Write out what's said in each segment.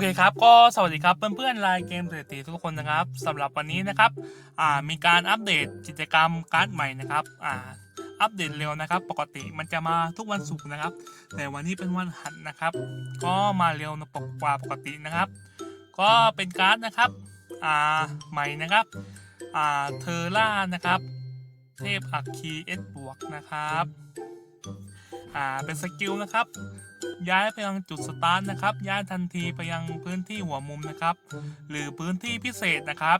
เคครับก็สวัสดีครับเพื่อนๆไลน์เกมเศรษฐีทุกคนนะครับสำหรับวันนี้นะครับอ่ามีการอัปเดตกิจกรรมการ์ดใหม่นะครับอ่าอัปเดตเร็วนะครับ ปกติมันจะมาทุกวันศุกร์นะครับ แต่วันนี้เป็นวันหัดนะครับ ก็มาเร็วปกกว่าปกตินะครับ ก็เป็นการ์ดนะครับอ่าใหม่นะครับอ่าเทอร่านะครับ เทพอัคคีเอสบวกนะครับ อ่าเป็นสกิลนะครับ ย้ายไปยังจุดสตาร์ทนะครับ ย้ายทันทีไปยังพื้นที่หัวมุมนะครับ หรือพื้นที่พิเศษนะครับ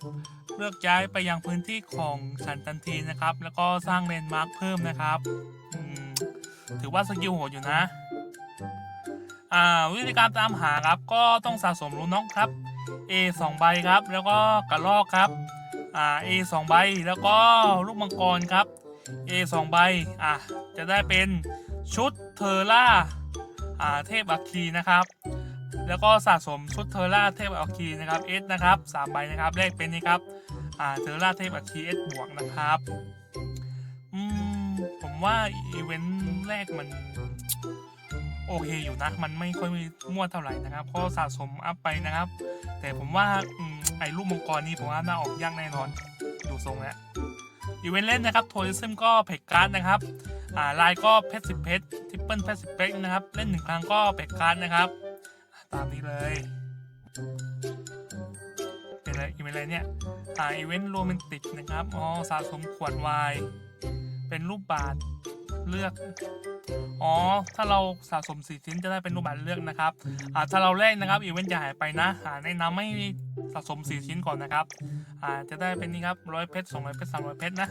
เลือกย้ายไปยังพื้นที่ของฉันทันทีนะครับ แล้วก็สร้างเลนมาร์คเพิ่มนะครับถือว่าสกิลโหดอยู่นะอ่าวิธีการตามหาครับก็ต้องสะสมรูน็อกครับ A 2ใบครับ แล้วก็กระลอกครับอ่า A 2ใบแล้วก็ลูกมังกรครับ A 2ใบอะจะได้เป็นชุดเทอร่าอ่าเทพอัคคีนะครับ แล้วก็สะสมชุดเทอร่าเทพอัคคีนะครับเอสนะครับสามใบนะครับเลขเป็นนี่ครับอ่าเทอร่าเทพอัคคีเอสบวกนะครับอืมผมว่าอีเวนต์แรกมันโอเคอยู่นะ มันไม่ค่อยมั่วเท่าไหร่นะครับ ก็สะสมอัพไปนะครับ แต่ผมว่าอืมไอ้ลูกมังกรนี้ผมว่าน่าออกยากแน่นอน ดูทรงแล้ว อีเวนต์เล่นนะครับโทริซึมก็เพกการ์ดนะครับอ่าลายก็เพชรสิบเพชรทิปเปิลเพชรสิบเพชรนะครับ เล่นหนึ่งครั้งก็เพกการ์ดนะครับ ตามนี้เลยเป็นอะไรอีเวนต์อะไรเนี่ยอ่าอีเวนต์โรแมนติกนะครับอ๋อสะสมขวดวน์เป็นรูปบาทเลือก อ๋อ ถ้าเราสะสมสี่ชิ้นจะได้เป็นรูปบาทเลือกนะครับ อ่า ถ้าเราแรกนะครับอีเวนต์จะหายไปนะอ่าแนะนำให้ สะสมสี่ชิ้นก่อนนะครับอ่าจะได้เป็นนี่ครับร้อยเพชรสองร้อยเพชรสามร้อยเพชรนะ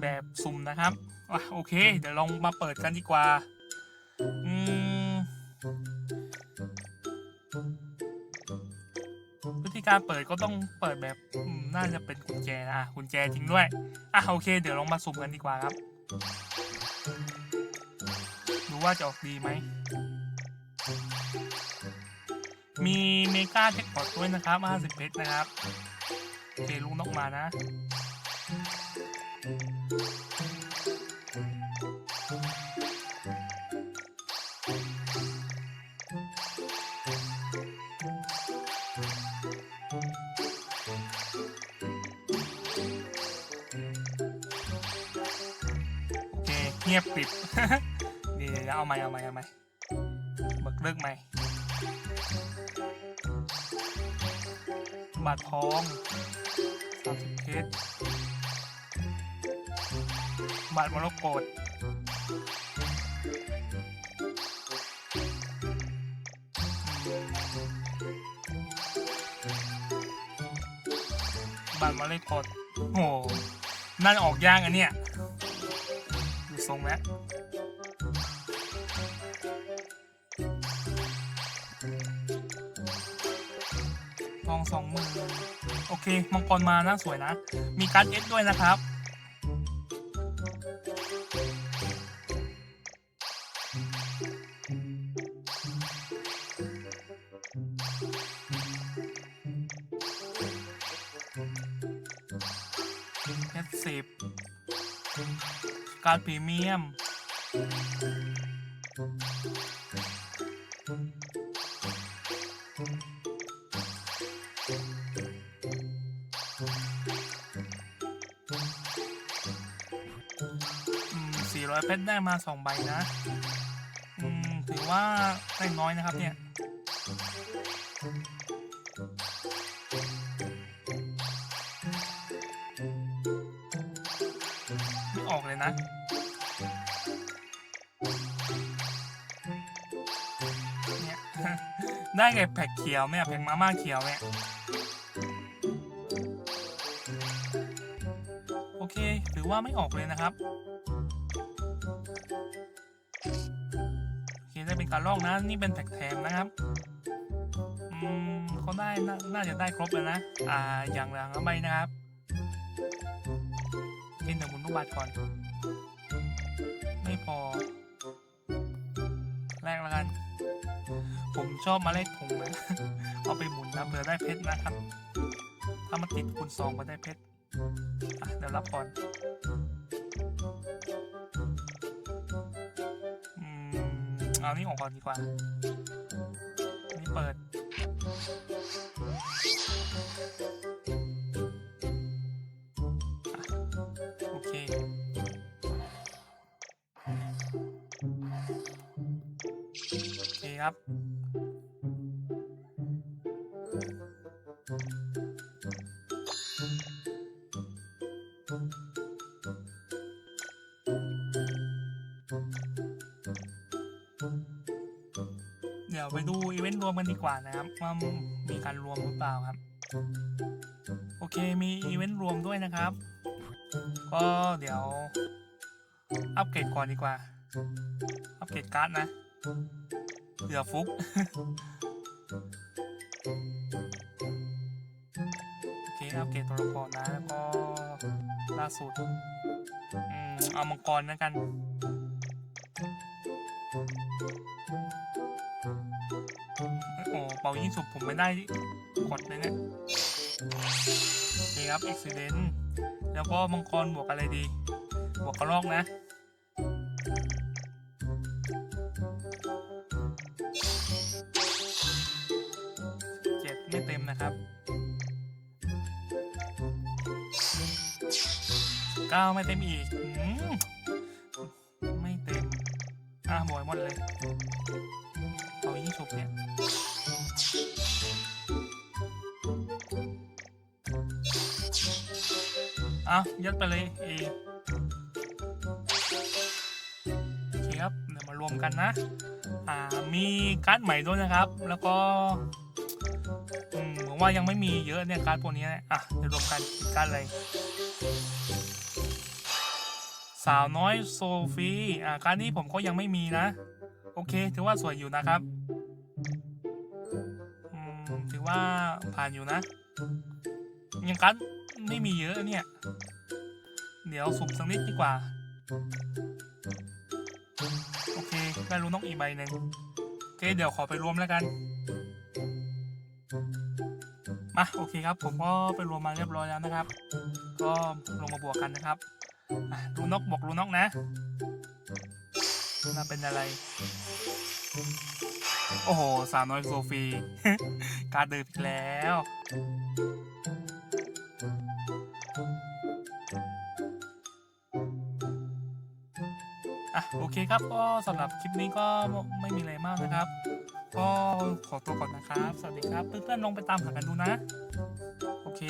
แบบสุ่มนะครับอะโอเค เดี๋ยวลองมาเปิดกันดีกว่า อืมวิธีการเปิดก็ต้องเปิดแบบอืมน่าจะเป็นกุญแจนะอะกุญแจจริงด้วยอะโอเค เดี๋ยวลองมาสุ่มกันดีกว่าครับดูว่าจะออกดีไหม มีเมกาเจ็คพอตด้วยนะครับ 50 เพชรนะครับโอเคลูกนกมานะเคเงียบกริบเดี๋ยวเดี๋ยวเอาใหม่เอาใหม่เอาใหม่เบิกเลิกใหม่ บาททองสามสิบเพชรบาทมรกตบาทมรกตโอ้โหน่าจะออกย่างอันเนี้ยดูทรงแล้ว สองหมื่นโอเค มังกรมานะสวยนะ มีการ์ดเอสด้วยนะครับเพชรสิบการ์ดพรีเมียม 400 เพชรได้มา 2 ใบนะ อืม ถือว่าได้น้อยนะครับเนี่ย ไม่ออกเลยนะเนี่ยได้ไงแผกเขียวเนี่ยแผกมาม่าเขียวเนี่ยโอเค ถือว่าไม่ออกเลยนะครับ การลอกนะ นี่เป็นแพ็กแถมนะครับอืมเขาได้นน่าจะได้ครบแล้วนะ อ่า อย่างละใบนะครับกินแต่หมุนลูกบาทก่อน ไม่พอ แรกแล้วกัน ผมชอบมาเลขถุงนะ เอาไปหมุนนะเผื่อได้เพชรนะครับ ถ้ามาติดคูณสองก็ได้เพชร อะ เดี๋ยวรับก่อน เอานี่ของก่อนดีกว่านี่เปิด โอเค โอเคครับ ดี๋ยวไปดูอีเวนต์รวมกันดีกว่านะครับว่ามีการรวมหรือเปล่าครับ โอเคมีอีเวนต์รวมด้วยนะครับ ก็เดี๋ยว อัปเกรดก่อนดีกว่า อัปเกรดการ์ดนะเผื่อฟุกโอเคอัปเกรดตัวละครนะแล้วก็ล่าสุด อืมเอามังกรนะกันายิ่งสุบผมไม่ได้กดเลยเนี่ยโอเครับ accident แล้วก็มังกรบวกอะไรดี บวกกระรอกนะ เจ็ดไม่เต็มนะครับเก้าไม่เต็มอีกอมไม่เต็มอะบอยหมดเลยเอายิ่งฉุบเนี่ย อะยัดไปเลยเอโอเคครับเดี๋ยวมารวมกันนะ อ่ามีการ์ดใหม่ด้วยนะครับ แล้วก็อืมผมว่ายังไม่มีเยอะเนี่ยการ์ดพวกนี้นะอะเดี๋ยวรวมกันกการ์ดอะไรสาวน้อยโซฟีอ่าการ์ดนี้ผมก็ยังไม่มีนะ โอเค ถือว่าสวยอยู่นะครับอืมถือว่าผ่านอยู่นะยังการ์ด ไม่มีเยอะเนี่ย เดี๋ยวสุ่มสักนิดดีกว่า โอเคได้รู้นกอีกใบหนึ่งโอเคเดี๋ยวขอไปรวมแล้วกันมาโอเคครับ ผมก็ไปรวมมาเรียบร้อยแล้วนะครับ ก็ลงมาบวกกันนะครับอะรูนกบอกรูนกนะน่าเป็นอะไร โอ้โหสาวน้อยโซฟี การเดิมอีกแล้ว โอเคครับก็สำหรับคลิปนี้ก็ไม่มีอะไรมากนะครับ ก็ขอตัวก่อนนะครับ สวัสดีครับ เพื่อนๆลองไปตามหากันดูนะ โอเค